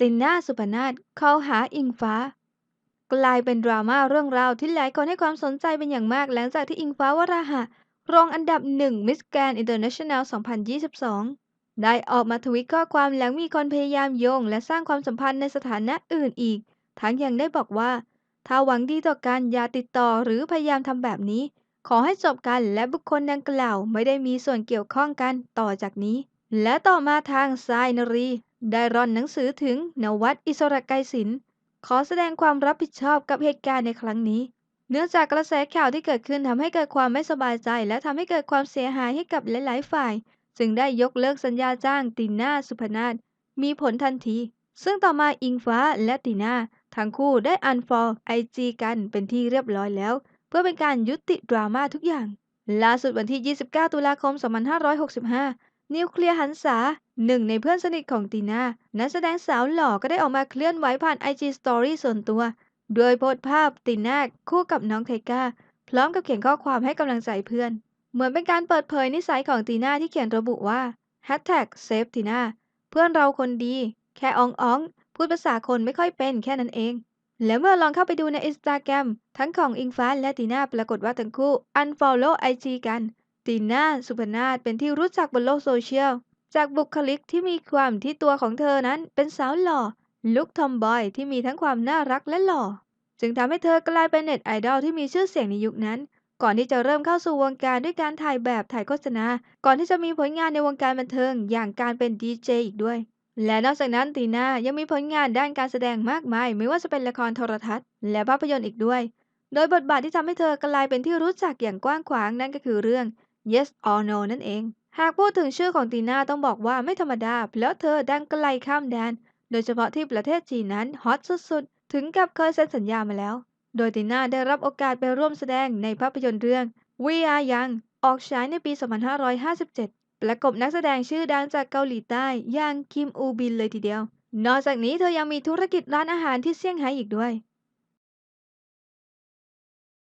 ตินาสุพนาถเข้าหาอิงฟ้า กลายเป็นดราม่าเรื่องราวที่หลายคนให้ความสนใจเป็นอย่างมากหลังจากที่อิงฟ้าวราหะ รองอันดับหนึ่งมิสแกรนอินเตอร์เนชั่นแนล 2022 ได้ออกมาทวิตข้อความหลังมีคนพยายามโยง และสร้างความสัมพันธ์ในสถานะอื่นอีก ทั้งยังได้บอกว่า ถ้าหวังดีต่อกันอย่าติดต่อหรือพยายามทำแบบนี้ ขอให้จบกันและบุคคลดังกล่าวไม่ได้มีส่วนเกี่ยวข้องกันต่อจากนี้ และต่อมาทางทรายนรี ได้ร่อนหนังสือถึงนวัดอิสระไกรศิลป์ขอแสดงความรับผิดชอบกับเหตุการณ์ในครั้งนี้ เนื่องจากกระแสข่าวที่เกิดขึ้นทำให้เกิดความไม่สบายใจ และทำให้เกิดความเสียหายให้กับหลาย ๆ ฝ่าย จึงได้ยกเลิกสัญญาจ้างตีน่าสุพนาถมีผลทันที ซึ่งต่อมาอิงฟ้าและตีน่าทั้งคู่ได้อันฟอลไอจีกันเป็นที่เรียบร้อยแล้ว เพื่อเป็นการยุติดราม่าทุกอย่าง ล่าสุดวันที่ 29 ตุลาคม 2565 นิวเคลียร์หันษาหนึ่งในเพื่อนสนิทของตีน่านักแสดงสาวหล่อก็ได้ออกมาเคลื่อนไหวผ่าน IG Story ส่วนตัว โดยโพสต์ภาพตีน่าคู่กับน้องไทก้า พร้อมกับเขียนข้อความให้กำลังใจเพื่อน เหมือนเป็นการเปิดเผยนิสัยของตีน่าที่เขียนระบุว่า Hashtag Save ตีน่าเพื่อนเราคนดี แค่อองออง พูดภาษาคนไม่ค่อยเป็นแค่นั้นเอง แล้วเมื่อลองเข้าไปดูในอินสตาแกรมทั้งของอิงฟ้าและตีน่าปรากฏว่าทั้งคู่ unfollow IG กัน ตีน่า สุพนาถเป็นที่รู้จักบนโลกโซเชียล จากบุคลิกที่มีความที่ตัวของเธอนั้นเป็นสาวหล่อ ลุคทอมบอยที่มีทั้งความน่ารักและหล่อ จึงทำให้เธอกลายเป็นเน็ตไอดอลที่มีชื่อเสียงในยุคนั้น ก่อนที่จะเริ่มเข้าสู่วงการด้วยการถ่ายแบบถ่ายโฆษณา ก่อนที่จะมีผลงานในวงการบันเทิงอย่างการเป็นดีเจอีกด้วย และนอกจากนั้นตีน่ายังมีผลงานด้านการแสดงมากมาย ไม่ว่าจะเป็นละครโทรทัศน์ และภาพยนตร์อีกด้วย โดยบทบาทที่ทำให้เธอกลายเป็นที่รู้จักอย่างกว้างขวางนั่นก็คือเรื่อง Yes or No นั่นเอง หากพูดถึงชื่อของตีน่าต้องบอกว่าไม่ธรรมดาเพราะเธอดังไกลข้ามแดน โดยเฉพาะที่ประเทศจีนนั้นฮอตสุดๆ ถึงกับเคยเซ็นสัญญามาแล้ว โดยตีน่าได้รับโอกาสไปร่วมแสดงในภาพยนตร์เรื่อง We Are Young ออกฉายในปี 2557 ประกบนักแสดงชื่อดังจากเกาหลีใต้อย่างคิมอูบินเลยทีเดียว นอกจากนี้เธอยังมีธุรกิจร้านอาหารที่เซี่ยงไฮ้อีกด้วย